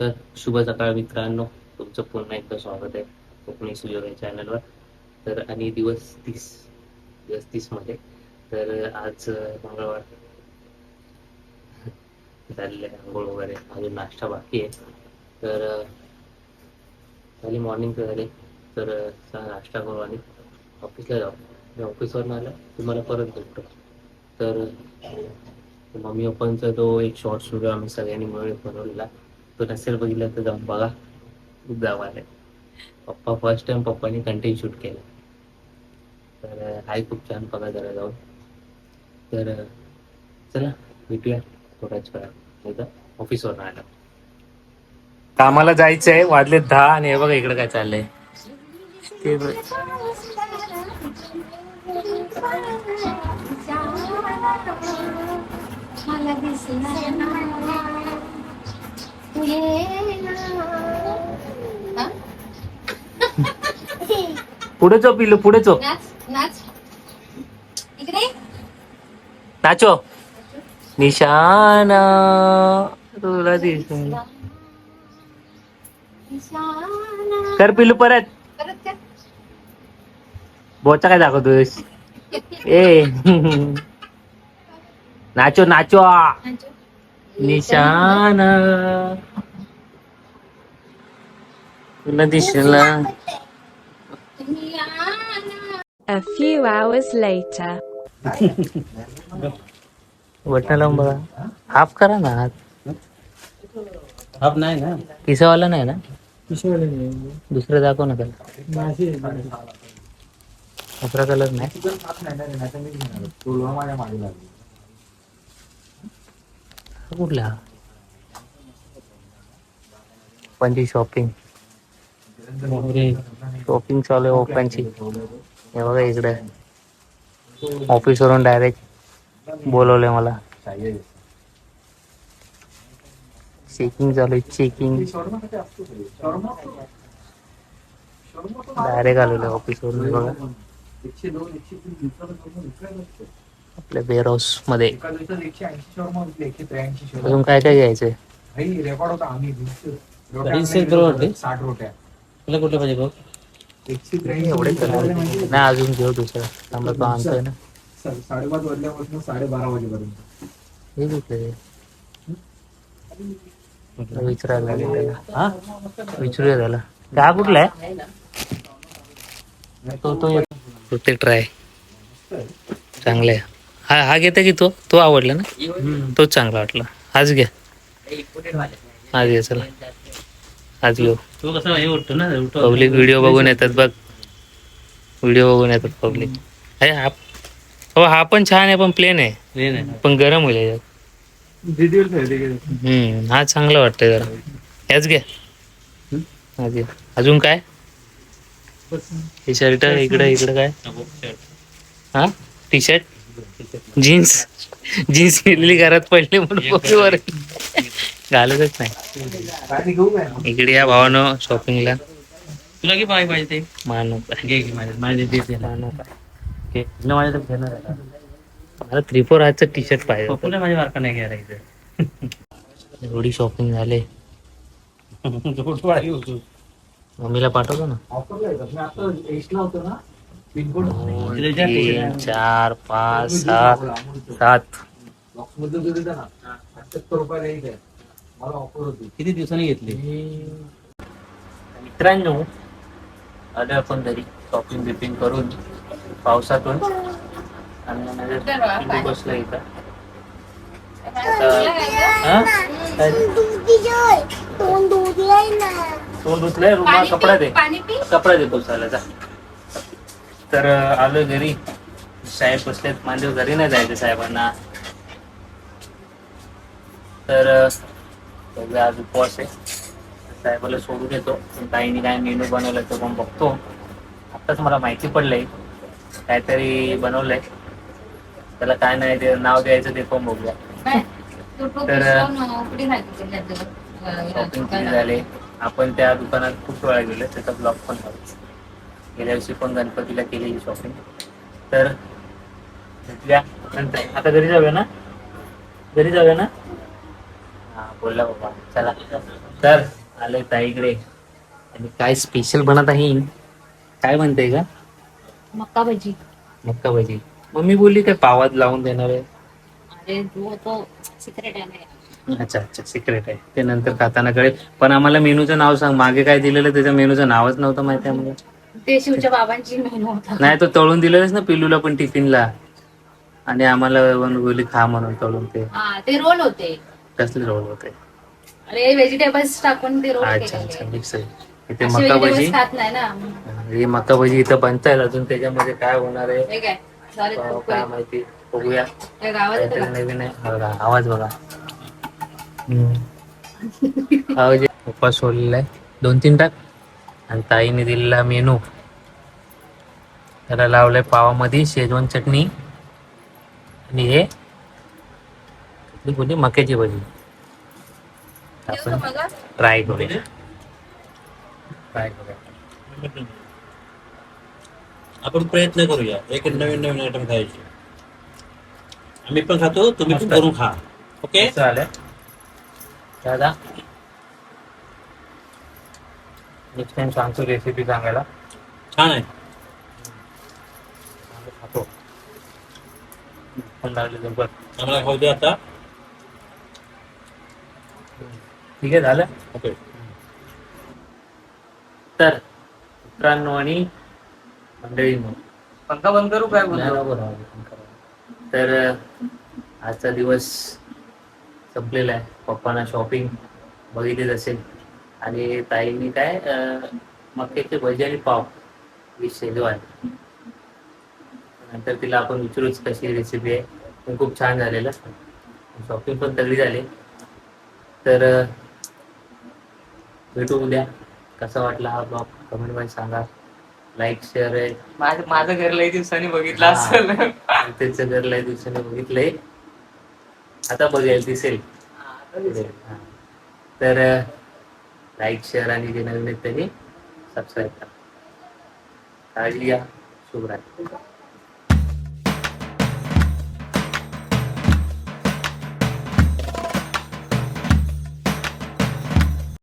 तर शुभ सकाळ मित्रांनो. तुमचं पुन्हा एकदा स्वागत आहे कोकणी सुयोग या चॅनलवर. तर आणि दिवस तीस दिवस तीसमध्ये. तर आज मंगळवार. झालेले आंघोळ वगैरे. अजून नाश्ता बाकी आहे. तर झाली मॉर्निंग झाली. तर नाश्ता करू आणि ऑफिसला जाऊ. मी ऑफिसवरून आलं. तुम्हाला परत भेटतो. तर मम्मी पप्पांचा तो एक शॉर्ट व्हिडिओ आम्ही सगळ्यांनी मिळून बनवलेला. तो नसेल बघितला तर जाऊन बघा. खूप जावा आहे पप्पा फर्स्ट टाइम पप्पानी कंटेंट शूट केलं. तर हाय खूप छान बघा जरा जाऊन. तर चला भेटूया थोड्याच वेळा ऑफिसवर आलं कामाला जायचंय वाजले दहा आणि हे बघा इकडे काय चाललंय. ते बघ. मला ना. पुढे चो पिल्लू पुढे चो. नाच निशाना. तुला. कर पिल्लू परत. बोचा काय दाखवतोस ए. नाचो. नाचो. निशाना। तुला दिसला. A few hours later. Button लावून बघा हाफ करा ना हात. हाफ नाही ना. किसावाला नाही ना? दुसरं दाखव ना त्याला. दुसरा कलर नाही. कुठला? ओपनची शॉपिंग शॉपिंग चालू आहे ओपनची हे बघा इकडे. ऑफिस वरून डायरेक्ट बोलवलंय मला. चेकिंग चालू आहे चेकिंग डायरेक्ट आलेलो आहे ऑफिस वरून बघा. आपल्या बेअर हाऊसमध्ये अजून काय काय घ्यायचंय? साठ रोट्या. तुला कुठलं पाहिजे भाऊ? एवढे त्र्याऐंशी नाही अजून घेऊ दुसरा. थांबा तो आणतोय ना. साडेपाच वाजल्यापासून साडेबारा वाजेपर्यंत. हे कुठले विचारायला हा? विचारूया त्याला. हा कुठला आहे? तो तो ते ट्राय चांगला आहे. हा हा घेते की तो? तो आवडला ना? तोच चांगला वाटला. हाच घ्या आज घ्या चला. आज घेऊ. तू कसं हे उठतो ना पब्लिक व्हिडिओ बघून येतात बघ. व्हिडिओ बघून येतात पब्लिक अरे हा हो हा पण छान आहे पण प्लेन आहे. हे नाही पण गरम होईल हम्म हा चांगला वाटतंय जरा. याच घ्या हाच घ्या अजून काय? हे शर्ट इकडे इकडे काय. हा? टी शर्ट जीन्स जीन्स गेलेली घरात पडली म्हणून पोरीवर घालतच नाही. इकडे या भावानं शॉपिंगला तुला की पाहिजे पाहिजे ते? मानू माझ्या तर घेणार आहे. मला थ्री फोर हातचं टी शर्ट पाहिजे माझ्या बारका नाही घ्यायला इथं. एवढी शॉपिंग झाले. मम्मीला पाठवतो ना. दोन, तिला तीन. चार पाच सात होती. किती दिवसांनी घेतली? मित्रांनो आलो आपण घरी. शॉपिंग बिपिंग करून पावसातून. आणि बसलं इथं. हा? तोंड धुतलंय रुमाल कपडा दे. पाणी पी. कपडा दे पुसायला जा. तर अं, आलोय घरी. साहेब बसलेत. माझ्या घरी नाही जायचं साहेबांना. तर आज उपवास आहे. साहेबाला सोडून येतो ताईने काय मेनू बनवलं तो पण बघतो. आत्ताच मला माहिती पडलंय. काहीतरी बनवलंय. त्याला काय नाही ते नाव द्यायचं ते पण बघूया. तर-. शॉपिंग झाले. आपण त्या दुकानात खूप वेळा गेलो त्याचा ब्लॉग पण हवा गेल्या वर्षी पण गणपतीला केलेली शॉपिंग तर भेटूया नंतर आता घरी जाऊया ना? घरी जाऊया ना? हा बोलला बाबा. चला. तर आले ताईकडे आणि काय स्पेशल बनत आहे? काय म्हणते का मक्का भजी. मक्का भजी. मम्मी बोलली काय पावात लावून देणार आहे? अरे जो तो सिक्रेट आहे ना. अच्छा अच्छा सिक्रेट आहे. ते नंतर खाताना कळेल. पण आम्हाला मेनूचं नाव सांग. मागे काय दिलेलं त्याच्या मेनूचं नावच नव्हतं माहिती आहे आम्हाला. ते शिवच्या बाबांची मेनू होता. नाही तो तळून दिलेलंच ना पिल्लूला पण टिफिनला. आणि आम्हाला खा म्हणून तळून ते. हा ते रोल होते. कसले रोल होते? अरे व्हेजिटेबल्स टाकून ते रोल अच्छा अच्छा केलेले मिक्स आहे. इथे असे मका भजी. व्हेजिटेबल्स खात नाही ना. ही मका भजी इथं बनताय अजून त्याच्यामध्ये काय होणार आहे? हे काय माहिती बघूया. या गावात येतं काहीतरी का? नवीन आहे. बघा, आवाज बघा. हम्म. आवाज पप्पा सोडलेला आहे. दोन तीन टाक. आणि ताईने दिलेला मेनू. त्याला लावलंय पावामध्ये शेजवान चटणी आणि हे कुठली कोणती मक्याची भजी. आपण मग? ट्राय करूया. ट्राय करूया. आपण प्रयत्न करूया. एक नवीन नवीन आयटम खायचे. आम्ही पण खातो तुम्ही पण. करून खा. ओके आलंय दादा नेक्स्ट टाइम सांगतो रेसिपी सांगायला. छान आहे. आम्ही खातो. पण लागले जबर आम्हाला खाऊ दे आता. ठीक आहे झालं? ओके. तर मित्रांनो आणि मंडळी पंखा बंद करू काय दे. तर आजचा दिवस संपलेला आहे. पप्पांना शॉपिंग बघितलीच असेल. आणि ताईंनी काय मक्याचे भजी आणि पाव ही शेजवान नंतर तिला आपण विचारूच कशी रेसिपी आहे. पण खूप छान झालेलं. शॉपिंग पण तगडी झाली. तर भेटू उद्या. कसा वाटला हा ब्लॉग कमेंटमध्ये सांगा. लाईक शेअर आहे. माझं माझं घर लई दिवसांनी बघितलं. असेल. त्याचं घर लय दिवसाने बघितलंय. आता बघेल दिसेल. तर लाईक शेअर आणि जे नवीन आहेत त्यांनी सबस्क्राईब करा काळजी घ्या शुभरात्री